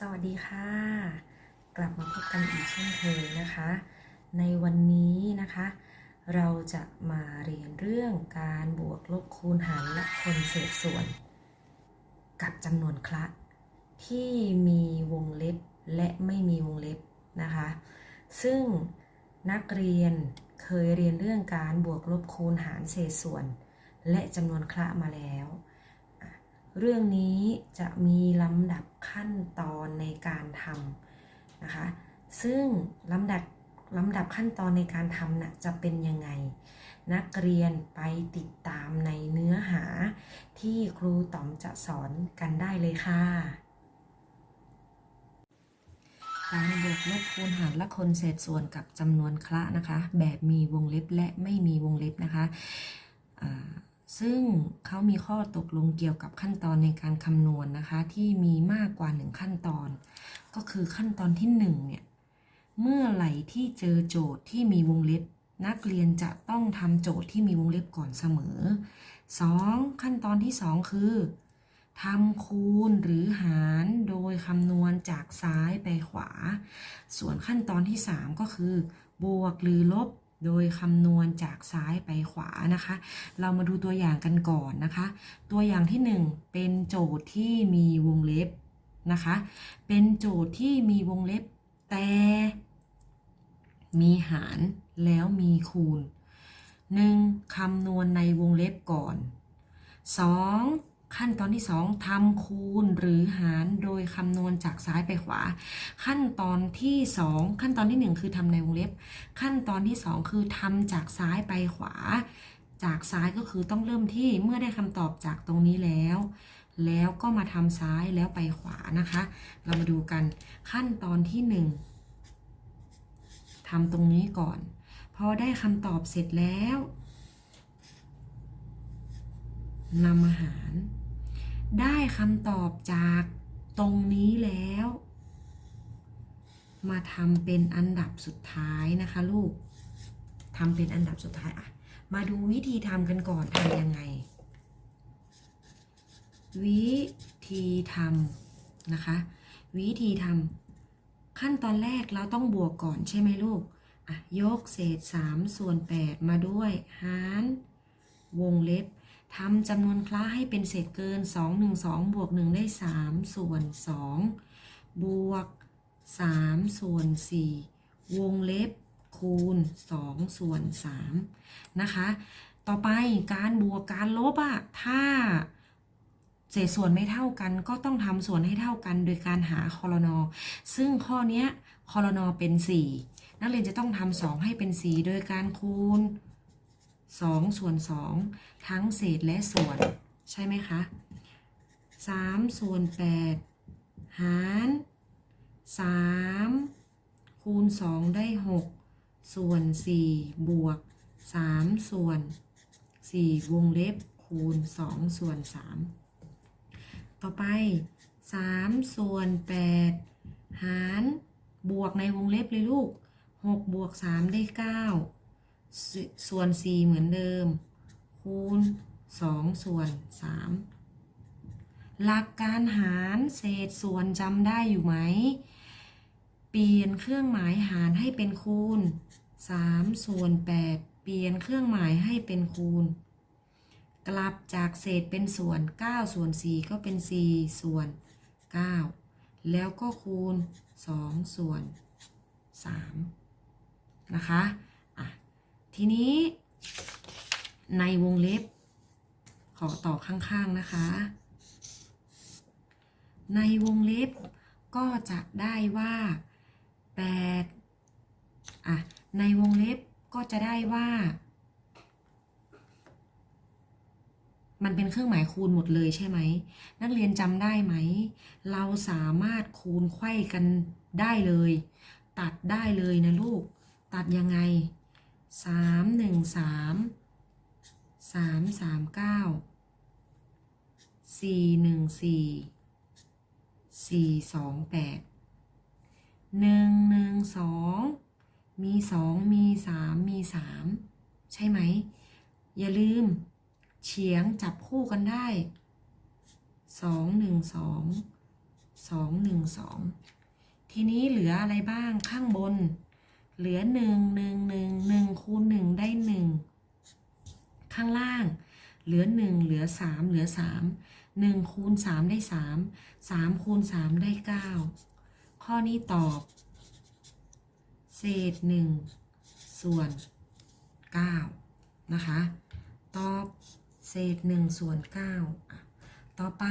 สวัสดีค่ะ กลับมาพบกันอีกเช่นเคยนะคะ ในวันนี้นะคะ เราจะมาเรียนเรื่องการบวกลบคูณหารและคนเศษส่วน กับจำนวนคละ ที่มีวงเล็บและไม่มีวงเล็บนะคะ ซึ่งนักเรียนเคยเรียนเรื่องการบวกลบคูณหารเศษส่วน และจำนวนคละมาแล้ว เรื่องนี้จะมีลำดับขั้นตอนในการทำนะคะ ซึ่งลำดับลำดับขั้นตอนในการทำน่ะจะเป็นยังไง นักเรียนไปติดตามในเนื้อหาที่ครูต๋อมจะสอนกันได้เลยค่ะ การบวกลบคูณหารและคนเศษส่วนกับจำนวนคละนะคะ แบบมีวงเล็บและไม่มีวงเล็บนะคะ ซึ่งเขามีข้อตกลงเกี่ยวกับขั้นตอนในการคำนวณนะคะ ที่มีมากกว่าหนึ่งขั้นตอน ก็คือขั้นตอนที่หนึ่งเนี่ยเมื่อไหร่ที่เจอโจทย์ที่มีวงเล็บ นักเรียนจะต้องทำโจทย์ที่มีวงเล็บก่อนเสมอ 2. ขั้นตอนที่ 2 คือทำคูณหรือหารโดยคำนวณจากซ้ายไปขวา ส่วนขั้นตอนที่ 3 ก็คือ บวกหรือลบ โดยคำนวณจากซ้ายไปขวานะคะ เรามาดูตัวอย่างกันก่อนนะคะ ตัวอย่างที่ 1 เป็นโจทย์ที่มีวงเล็บนะคะ เป็นโจทย์ที่มีวงเล็บแต่ มีหารแล้วมีคูณ 1. คำนวณในวงเล็บก่อน 2. ขั้นตอนที่ 2ทำคูณหรือหารโดยคำนวณจากซ้ายไปขวา ขั้นตอนที่ 2 ขั้นตอนที่ 1 คือทำในวงเล็บ ขั้นตอนที่ 2 คือทำจากซ้ายไปขวา จากซ้ายก็คือต้องเริ่มที่เมื่อได้คำตอบจากตรงนี้แล้ว แล้วก็มาทำซ้ายแล้วไปขวานะคะ เรามาดูกันขั้นตอนที่ 1ทำตรงนี้ก่อนพอได้คำตอบเสร็จแล้วนำมาหาร ได้คำตอบจากตรงนี้แล้ว มาทำเป็นอันดับสุดท้ายนะคะลูกทำเป็นอันดับสุดท้ายอะมาดูวิธีทำกันก่อนทำยังไง วิธีทำนะคะ วิธีทำขั้นตอนแรกเราต้องบวกก่อนใช่ไหมลูกอะยกเศษ 3 ส่วน 8 มาด้วยหารวงเล็บ ทำจำนวนคล้าให้เป็นเศษเกิน 2 1 2 บวก 1 ได้ 3 ส่วน 2 บวก 3 ส่วน 4 วงเล็บคูณ 2 ส่วน 3 นะคะ ต่อไปการบวกการลบอะถ้าเศษส่วนไม่เท่ากันก็ต้องทำส่วนให้เท่ากันโดยการหาคอรนอซึ่งข้อนี้คอรนอเป็น 4 นักเรียนจะต้องทำ2ให้เป็น 4 โดยการคูณ 2 ส่วน 2 ทั้งเศษและส่วน ใช่ไหมคะ3ส่วน 8 หาร3คูณ 2 ได้ 6 ส่วน 4 บวก 3 ส่วน 4 วงเล็บคูณ 2 ส่วน 3 ต่อไป 3 ส่วน 8 หารบวกในวงเล็บเลยลูก 6 บวก 3 ได้ 9 ส่วน4เหมือนเดิม คูณ2ส่วน3หลักการหารเศษส่วนจำได้อยู่ไหม เปลี่ยนเครื่องหมายหารให้เป็นคูณ3ส่วน8เปลี่ยนเครื่องหมายให้เป็นคูณ กลับจากเศษเป็นส่วน9ส่วน4ก็เป็น4ส่วน9แล้วก็คูณ2ส่วน3นะคะ ทีนี้ ในวงเล็บ ขอต่อข้างๆนะคะ ในวงเล็บก็จะได้ว่า8อะ ในวงเล็บก็จะได้ว่า มันเป็นเครื่องหมายคูณหมดเลยใช่ไหม นักเรียนจำได้ไหม เราสามารถคูณไขว้กันได้เลย ตัดได้เลยนะลูก ตัดยังไง สามหนึ่งสามสามสามเก้าสี่หนึ่งสี่สี่สองแปดหนึ่งหนึ่งสองมีสองมีสามมีสามใช่ไหม อย่าลืม เฉียงจับคู่กันได้สองหนึ่งสองสองหนึ่งสองทีนี้เหลืออะไรบ้างข้างบน เหลือหนึ่งหนึ่งหนึ่งหนึ่งคูณหนึ่งได้หนึ่งข้างล่าง เหลือหนึ่งเหลือสามเหลือสามหนึ่งคูณสามได้สามสามคูณสามได้เก้าข้อนี้ตอบ เศษหนึ่งส่วนเก้านะคะ ตอบเศษหนึ่งส่วนเก้าต่อไป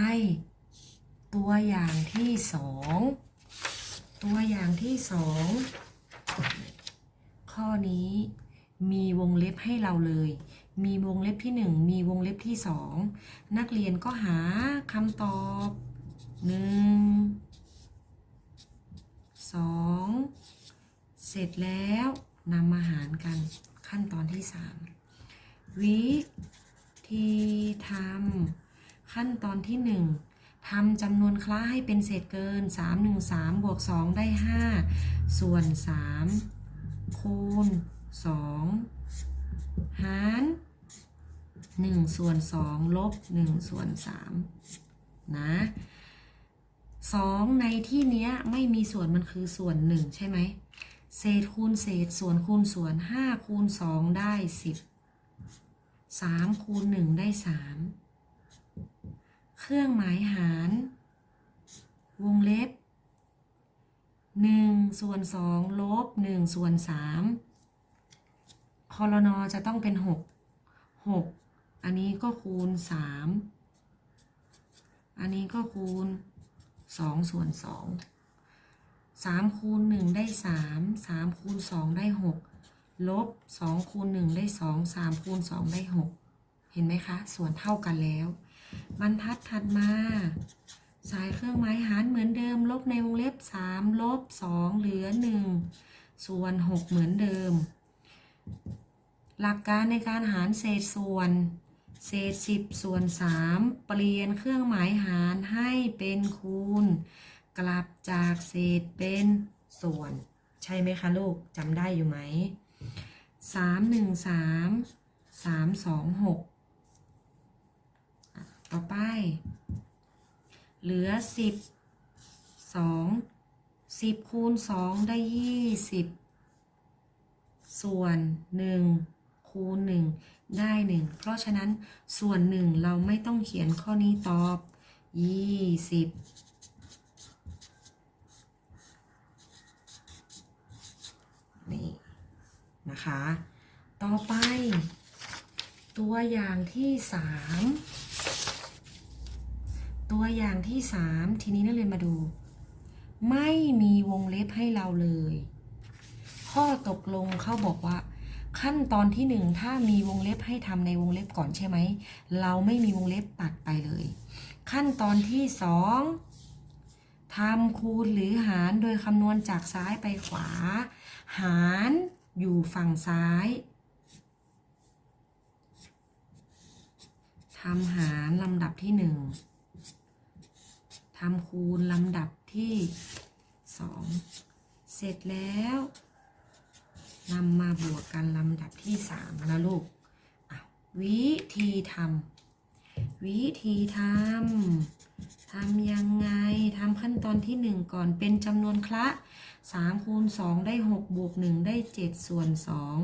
ตัวอย่างที่สองตัวอย่างที่สอง ข้อนี้มีวงเล็บให้เราเลย มีวงเล็บที่หนึ่งมีวงเล็บที่สองนักเรียนก็หาคำตอบหนึ่งสองเสร็จแล้วนำมาหารกันขั้นตอนที่สามวิธีทำขั้นตอนที่หนึ่งทำจำนวนคล้าให้เป็นเศษเกิน 3 1 3 บวก 2 ได้ 5 ส่วน 3 คูณ 2 หาร 1 ส่วน 2 ลบ 1 ส่วน 3 นะ2ในที่เนี้ยไม่มีส่วนมันคือส่วน1ใช่ไหม เศษคูณเศษส่วนคูณส่วน5คูณ2ได้10 3คูณ1ได้3เครื่องหมายหาร วงเล็บ 1 ส่วน 2 ลบ 1 ส่วน 3คอรนอจะต้องเป็น 6 6 อันนี้ก็คูณ 3 อันนี้ก็คูณ 2 ส่วน 2 3 คูณ 1 ได้ 3 3 คูณ 2 ได้ 6 ลบ 2 คูณ 1 ได้ 2 3 คูณ 2 ได้ 6 เห็นไหมคะ ส่วนเท่ากันแล้ว บรรทัดถัดมา สายเครื่องหมายหารเหมือนเดิม ลบในวงเล็บ 3 ลบ 2 เหลือ 1 ส่วน 6 เหมือนเดิม หลักการในการหารเศษส่วน เศษ 10 ส่วน 3 เปลี่ยนเครื่องหมายหารให้เป็นคูณ กลับจากเศษเป็นส่วน ใช่ไหมคะลูกจำได้อยู่ไหม 3 1 3 3 2 6 ต่อไป เหลือ10 2 10คูณ2ได้20ส่วน1คูณ1ได้1เพราะฉะนั้นส่วน1เราไม่ต้องเขียนข้อนี้ตอบ20นี่นะคะ ต่อไป ตัวอย่างที่3 ตัวอย่างที่3ทีนี้นักเรียนมาดู ไม่มีวงเล็บให้เราเลย ข้อตกลงเขาบอกว่า ขั้นตอนที่1ถ้ามีวงเล็บให้ทำในวงเล็บก่อนใช่ไหม เราไม่มีวงเล็บตัดไปเลย ขั้นตอนที่2ทำคูณหรือหารโดยคำนวณจากซ้ายไปขวา หารอยู่ฝั่งซ้ายทำหารลำดับที่หนึ่ง ทำคูณลำดับที่สองเสร็จแล้วนำมาบวกกันลำดับที่สามนะลูกวิธีทำวิธีทำทำยังไงทำขั้นตอนที่หนึ่งก่อนเป็นจำนวนคละสามคูณสองได้หกบวกหนึ่งได้เจ็ดส่วนสอง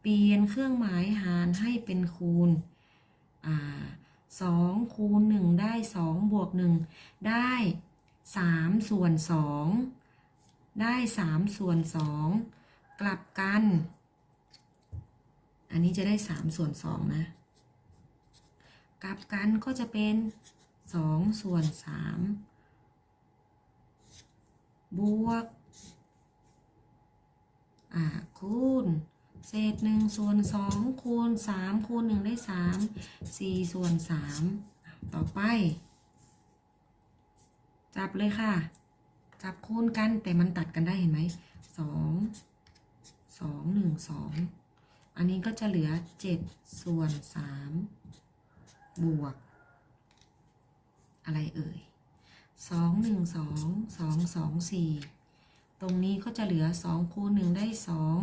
เปลี่ยนเครื่องหมายหารให้เป็นคูณอ่า สองคูณหนึ่งได้สองบวกหนึ่งได้สามส่วนสองได้สามส่วนสองกลับกัน อันนี้จะได้สามส่วนสองนะ กลับกันก็จะเป็นสองส่วนสามบวก อ่าคูณ เศษหนึ่งส่วนสองคูณสามคูณหนึ่งได้สามสี่ส่วนสามต่อไป จับเลยค่ะ จับคูณกันแต่มันตัดกันได้เห็นไหมสองสองหนึ่งสองอันนี้ก็จะเหลือเจ็ดส่วนสามบวก อะไรเอ่ยสองหนึ่งสองสองสองสี่ตรงนี้ก็จะเหลือสองคูณหนึ่งได้สอง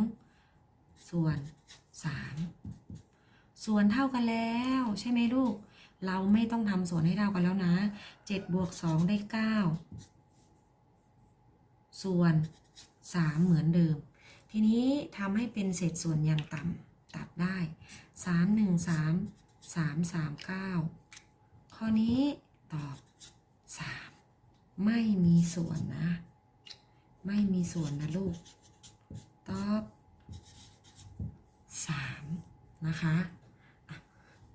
ส่วนสามส่วนเท่ากันแล้ว ใช่ไหมลูก เราไม่ต้องทำส่วนให้เท่ากันแล้วนะ7บวก2ได้ 9 ส่วน 3 เหมือนเดิม ทีนี้ทำให้เป็นเศษส่วนอย่างต่ำตัดได้ 3 1 3 3 3 9 ข้อนี้ตอบ 3 ไม่มีส่วนนะ ไม่มีส่วนนะลูก ตอบ 3 นะคะอะ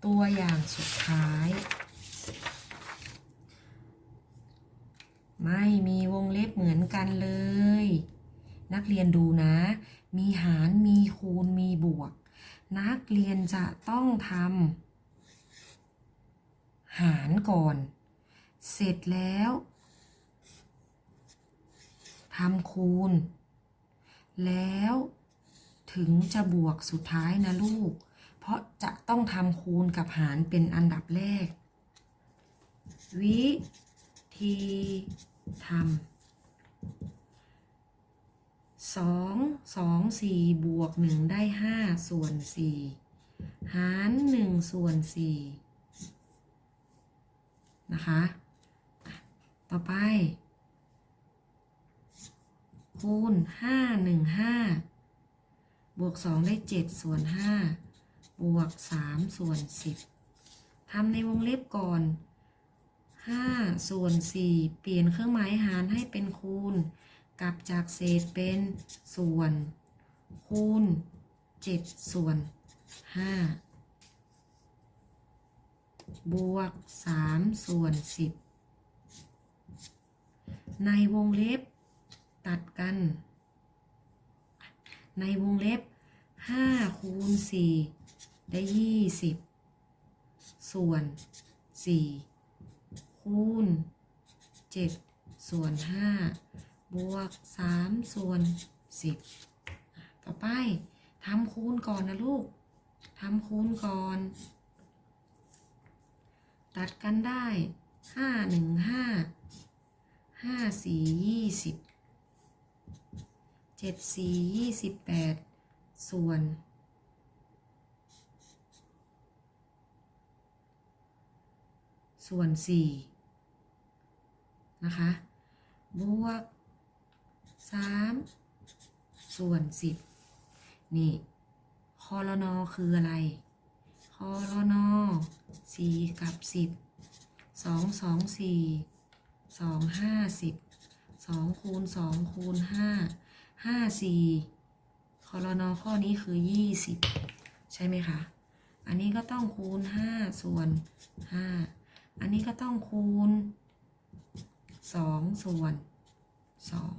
ตัวอย่างสุดท้าย ไม่มีวงเล็บเหมือนกันเลย นักเรียนดูนะ มีหารมีคูณมีบวก นักเรียนจะต้องทำหารก่อน เสร็จแล้วทำคูณ แล้ว ถึงจะบวกสุดท้ายนะลูก เพราะจะต้องทำคูณกับหารเป็นอันดับแรก วิธีทำสองสองสี่บวกหนึ่งได้ห้าส่วนสี่หารหนึ่งส่วนสี่นะคะ ต่อไป คูณห้าหนึ่งห้า บวกสองได้เจ็ดส่วนห้าบวกสามส่วนสิบทำในวงเล็บก่อนห้าส่วนสี่เปลี่ยนเครื่องหมายหารให้เป็นคูณ กลับจากเศษเป็นส่วน คูณเจ็ดส่วนห้าบวกสามส่วนสิบในวงเล็บตัดกัน ในวงเล็บ5คูณ4ได้20ส่วน4คูณ7ส่วน5บวก3ส่วน10ต่อไปทำคูณก่อนนะลูกทำคูณก่อน ตัดกันได้5 1 5ห้าสี่ยี่สิบ เจ็ดสี่ยี่สิบแปดส่วนส่วนสี่นะคะ บวกสามส่วนสิบนี่คอรนอคืออะไรคอรนอสี่กับสิบสองสองสี่สองห้าสิบสองคูณสองคูณห้า ห้าสี่คอรนอข้อนี้คือยี่สิบใช่ไหมคะ อันนี้ก็ต้องคูณห้าส่วนห้าอันนี้ก็ต้องคูณสองส่วนสอง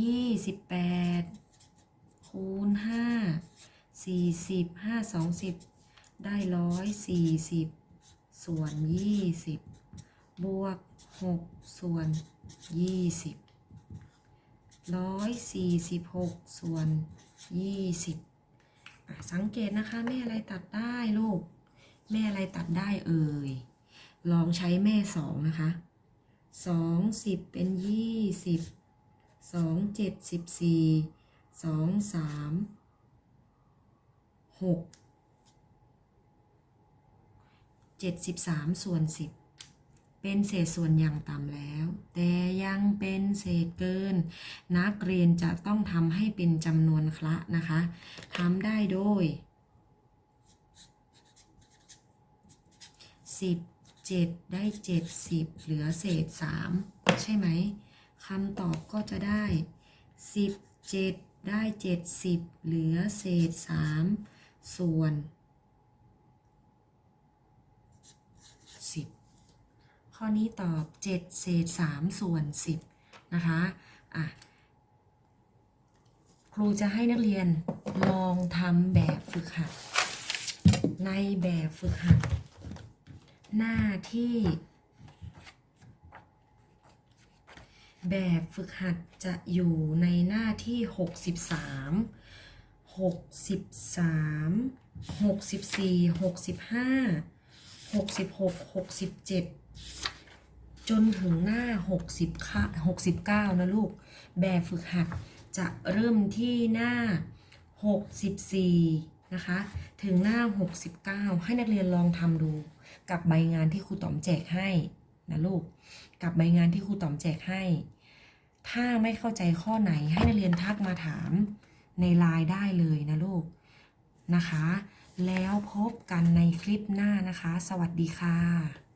ยี่สิบแปดคูณห้าสี่สิบห้าสองสิบได้ร้อยสี่สิบส่วนยี่สิบบวก หกส่วนยี่สิบร้อยสี่สิบหกส่วนยี่สิบสังเกตนะคะ แม่อะไรตัดได้ลูก แม่อะไรตัดได้เอ่ย ลองใช้แม่สองนะคะสองสิบเป็นยี่สิบสองเจ็ดสิบสี่สองสามหก73ส่วน10 เป็นเศษส่วนอย่างต่ำแล้ว แต่ยังเป็นเศษเกิน นักเรียนจะต้องทำให้เป็นจำนวนคละนะคะทำได้โดย 17 ได้ 70 เหลือเศษ 3 ใช่ไหมคำตอบก็จะได้ 17 ได้ 70 เหลือเศษ 3 ส่วน 10 ข้อนี้ตอบ 7 เศษ 3 ส่วน 10 นะคะอะครูจะให้นักเรียนลองทำแบบฝึกหัด ในแบบฝึกหัด หน้าที่ แบบฝึกหัดจะอยู่ในหน้าที่ 63 63 64 65 66 67 จนถึงหน้า 60ค่ะ69 นะลูก แบบฝึกหัดจะเริ่มที่หน้า 64 นะคะ ถึงหน้า 69 ให้นักเรียนลองทำดู กับใบงานที่ครูต๋อมแจกให้นะลูก กับใบงานที่ครูต๋อมแจกให้ ถ้าไม่เข้าใจข้อไหนให้นักเรียนทักมาถามในไลน์ได้เลยนะลูกนะคะ แล้วพบกันในคลิปหน้านะคะ สวัสดีค่ะ